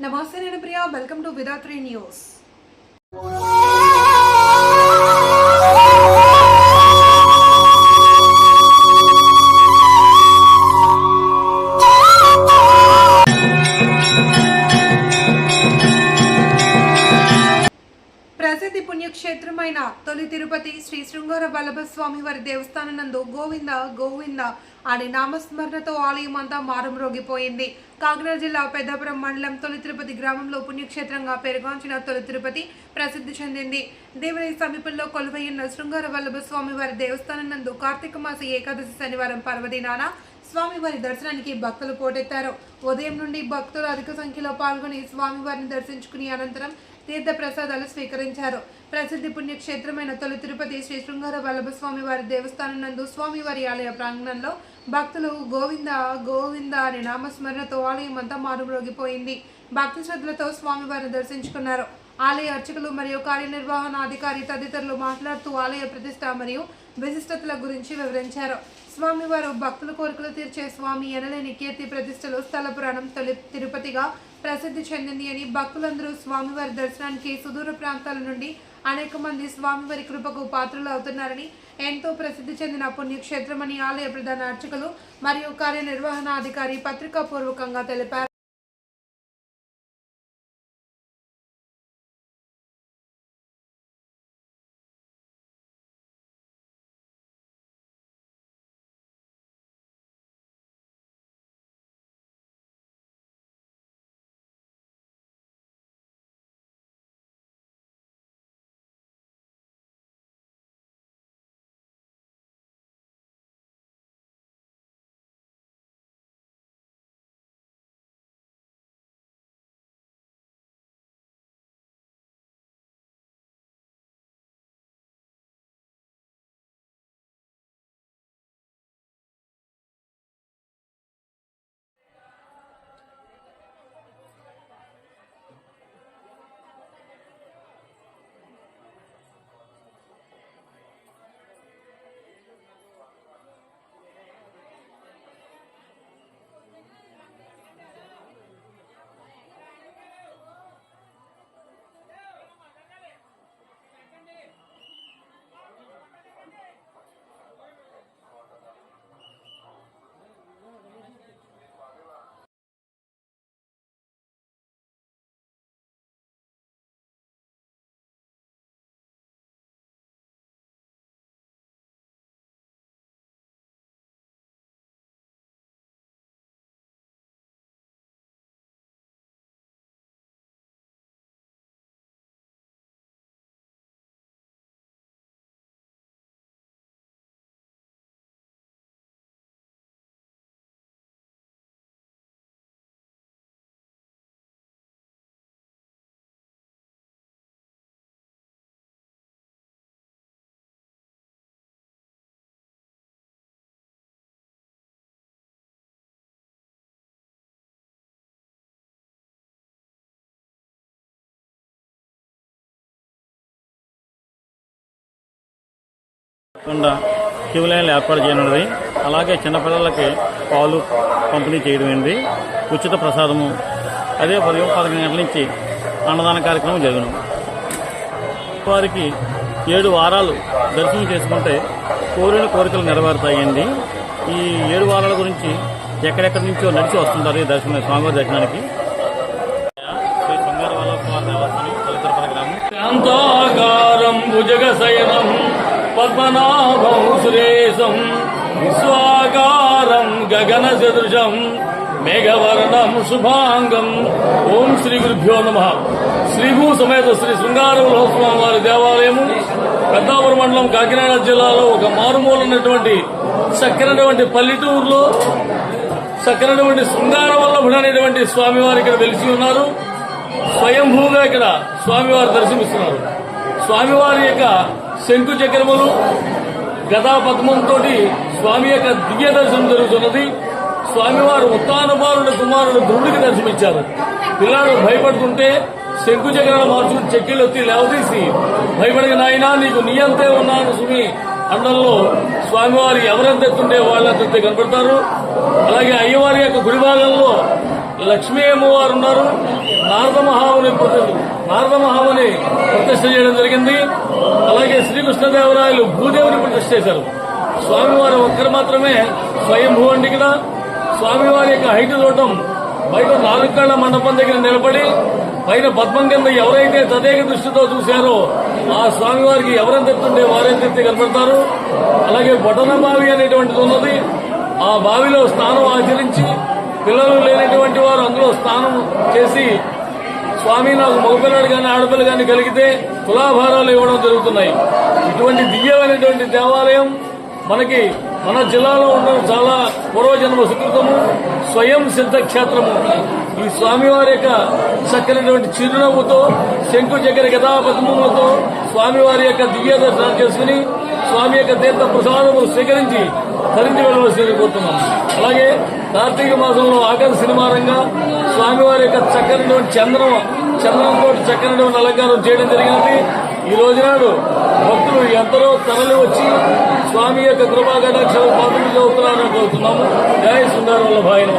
నమస్తే నేను Priya welcome to Vidhatri news క్షేత్రమైన తొలి తిరుపతి శ్రీ శృంగార బలభస్వామి వారి దేవస్థానం నందు గోవింద గోవింద అనే నామస్మరణతో ఆలయం అంతా మారుమ్రోగిపోయింది. కాకినాడ జిల్లా పెద్దాపురం మండలం తొలి తిరుపతి గ్రామంలో పుణ్యక్షేత్రంగా పెరుగాంచిన తొలి తిరుపతి ప్రసిద్ధి చెందింది. దేవుని సమీపంలో కొలువైన శృంగార వల్లభ వారి దేవస్థానం నందు కార్తీక మాస ఏకాదశి శనివారం పర్వదినాన స్వామివారి దర్శనానికి భక్తులు పోటెత్తారు. ఉదయం నుండి భక్తులు అధిక సంఖ్యలో పాల్గొని స్వామివారిని దర్శించుకుని అనంతరం తీర్థ ప్రసాదాలు స్వీకరించారు. ప్రసిద్ధి పుణ్యక్షేత్రమైన తొలి తిరుపతి శ్రీ శృంగార వల్లభ స్వామి వారి దేవస్థానం నందు స్వామివారి ఆలయ ప్రాంగణంలో భక్తులు గోవింద గోవింద అనే నామస్మరణతో ఆలయం అంతా మారుమ్రోగిపోయింది. భక్తి శ్రద్ధలతో స్వామివారిని దర్శించుకున్నారు. ఆలయ అర్చకులు మరియు కార్యనిర్వహణ అధికారి తదితరులు మాట్లాడుతూ ఆలయ ప్రతిష్ట మరియు విశిష్టతల గురించి వివరించారు. స్వామివారు భక్తుల కోరికలు తీర్చే స్వామి ఎనలేని కీర్తి ప్రతిష్టలు స్థల పురాణం తొలి తిరుపతిగా ప్రసిద్ధి చెందింది అని భక్తులందరూ స్వామివారి దర్శనానికి సుదూర ప్రాంతాల నుండి అనేక మంది స్వామివారి కృపకు పాత్రలు అవుతున్నారని ఎంతో ప్రసిద్ధి చెందిన పుణ్యక్షేత్రమని ఆలయ ప్రధాన అర్చకులు మరియు కార్యనిర్వహణాధికారి పత్రికాపూర్వకంగా తెలిపారు. కాకుండా క్యూ లైన్లు ఏర్పాటు చేయనున్నది అలాగే చిన్నపిల్లలకి పాలు పంపిణీ చేయడమైనది ఉచిత ప్రసాదము. అదే ఉదయం పదకొండు గంటల నుంచి అన్నదాన కార్యక్రమం జరుగును. వారికి ఏడు వారాలు దర్శనం చేసుకుంటే కోరిన కోరికలు నెరవేరుతాయండి. ఈ ఏడు వారాల గురించి ఎక్కడెక్కడి నుంచో నడిచి వస్తుంటారు ఈ దర్శనం స్వామివారి దర్శనానికి. పద్మనాభం సురేశం విశ్వాకారం గగన సదృశం మేఘవర్ణం శుభాంగం ఓం శ్రీ గురుభ్యో నమ శ్రీభూ సమేత శ్రీ శృంగారవల్లోస్వామి వారి దేవాలయము పెద్దాపురం మండలం కాకినాడ జిల్లాలో ఒక మారుమూలైనటువంటి చక్కనటువంటి పల్లెటూరులో చక్కనటువంటి శృంగార వల్లభుడు అనేటువంటి స్వామివారు ఇక్కడ వెలిసి ఉన్నారు. స్వయంభూగా ఇక్కడ స్వామివారు దర్శనమిస్తున్నారు. స్వామివారి యొక్క శంకు చక్రములు గదా పద్మంతో స్వామి యొక్క దివ్య దర్శనం జరుగుతున్నది. స్వామివారు ఉత్తానపాలుడు కుమారుడు ధ్రువుడికి దర్శనమిచ్చారు. పిల్లాడు భయపడుతుంటే శంకు చక్రాలు మార్చుకుని చెక్కిళ్ళు వచ్చి లేవదీసి భయపడిన నాయనా నీకు నీయంతే ఉన్నాను సుమి అండంలో స్వామివారి ఎవరెంత వాళ్ళంతే కనపడతారు. అలాగే అయ్యవారి యొక్క గుడి భాగంలో లక్ష్మీ అమ్మవారు ఉన్నారు. నారద మహాముని నారద మహాముని ప్రతిష్ట చేయడం జరిగింది. అలాగే శ్రీకృష్ణదేవరాయలు భూదేవుని ప్రతిష్ట చేశారు. స్వామివారు ఒక్కరు మాత్రమే స్వయంభూ అండి ఇక్కడ. స్వామివారి యొక్క హైట్ చూడటం బయట నాలుగు కళ్ళ మండపం దగ్గర నిలబడి పైన పద్మం కింద ఎవరైతే తదేక దృష్టితో చూశారో ఆ స్వామివారికి ఎవరెంత ఎత్తుంటే వారెంత ఎత్తి కనబడతారు అలాగే బొటన బావి అనేటువంటిది ఉన్నది. ఆ బావిలో స్నానం ఆచరించి పిల్లలు లేనటువంటి వారు అందులో స్నానం చేసి స్వామి నాకు మగపిల్లడు కానీ ఆడపిల్ల కానీ కలిగితే తులాభారాలు ఇవ్వడం జరుగుతున్నాయి. ఇటువంటి దివ్యమైనటువంటి దేవాలయం మనకి మన జిల్లాలో ఉండడం చాలా పూర్వజన్మ సుకృతము స్వయం సిద్ధ క్షేత్రము ఈ స్వామివారి యొక్క చక్కనటువంటి చిరునవ్వుతో శంకు చక్కెర కథాపద్మములతో స్వామివారి యొక్క దివ్య దర్శనం చేసుకుని స్వామి యొక్క తీర్థ ప్రసాదములు స్వీకరించి తరించి వెళ్ళవలసింది కోరుతున్నాం. అలాగే కార్తీక మాసంలో ఆఖరి సినిమారంగా స్వామివారి యొక్క చక్కనటువంటి చంద్రం చంద్రంతో చక్కనటువంటి అలంకారం చేయడం జరిగినది. ఈ రోజునాడు భక్తులు ఎందరో తరలి వచ్చి స్వామి యొక్క కృపా కటాక్షాలు పాత్రలు చదువుతున్నారని కోరుతున్నాము. జయ సుందర వల్లభాయన